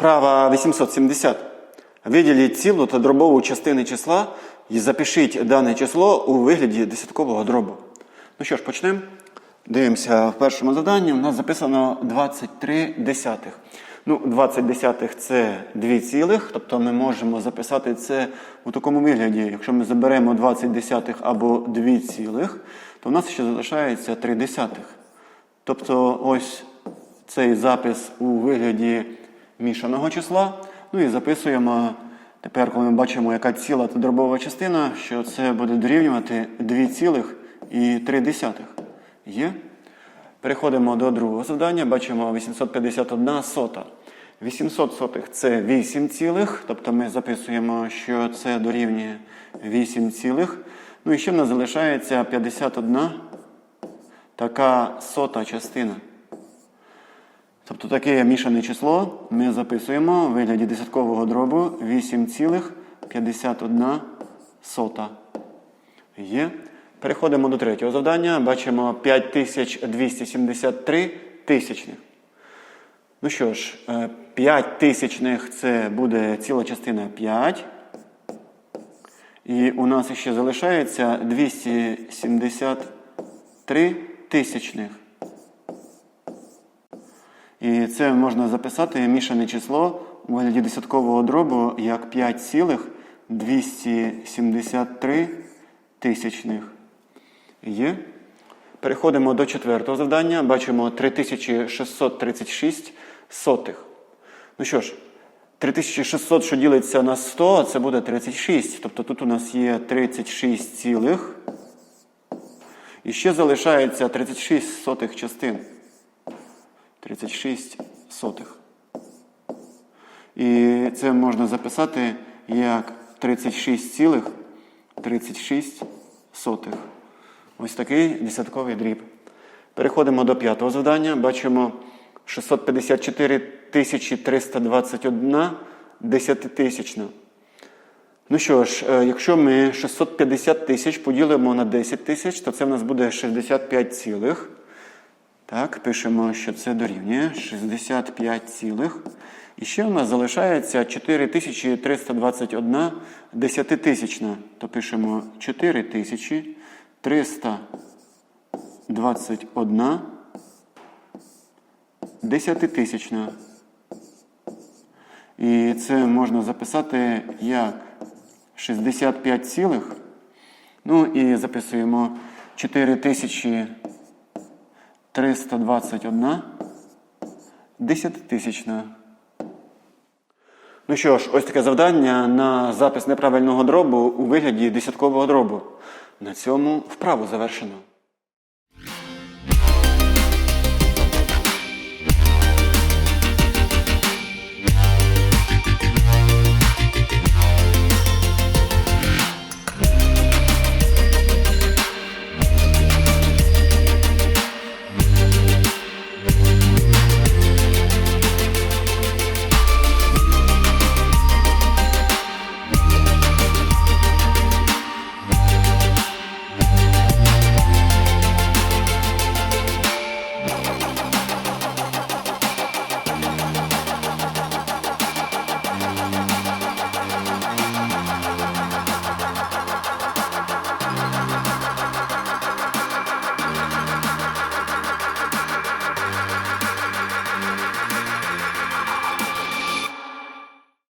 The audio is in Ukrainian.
Вправа 870. Виділіть цілу та дробову частини числа і запишіть дане число у вигляді десяткового дробу. Ну що ж, почнемо. Дивимося в першому заданні. У нас записано 23 десятих. Ну, 20 десятих це 2 цілих, тобто ми можемо записати це у такому вигляді. Якщо ми заберемо 20 десятих або 2 цілих, то в нас ще залишається 3 десятих. Тобто ось цей запис у вигляді мішаного числа. Ну і записуємо тепер, коли ми бачимо, яка ціла та дробова частина, що це буде дорівнювати 2 цілих і 3 десятих. Є? Переходимо до другого завдання. Бачимо 851 сота. 800 сотих це 8 цілих, тобто ми записуємо, що це дорівнює 8 цілих. Ну і ще в нас залишається 51 така сота частина. Тобто таке мішане число ми записуємо в вигляді десяткового дробу 8,51 сота. Є. Переходимо до третього завдання. Бачимо 5273 тисячних. Ну що ж, 5 тисячних це буде ціла частина 5. І у нас ще залишається 273 тисячних. І це можна записати мішане число у вигляді десяткового дробу як 5,273 тисячних. Є. Переходимо до четвертого завдання. Бачимо 3636 сотих. Ну що ж, 3600, що ділиться на 100, це буде 36. Тобто тут у нас є 36 цілих. І ще залишається 36 сотих частин. 36 сотих. І це можна записати як 36 цілих 36 сотих. Ось такий десятковий дріб. Переходимо до п'ятого завдання. Бачимо 654 321 десятитисячна. Ну що ж, е, якщо ми 650 тисяч поділимо на 10 тисяч, то це в нас буде 65 цілих. Так, пишемо, що це дорівнює 65 цілих. І ще у нас залишається 4321 десятитисячна. То пишемо 4321 десятитисячна. І це можна записати як 65 цілих. Ну і записуємо 4321 десятитисячна. Ну що ж, ось таке завдання на запис неправильного дробу у вигляді десяткового дробу. На цьому вправу завершено.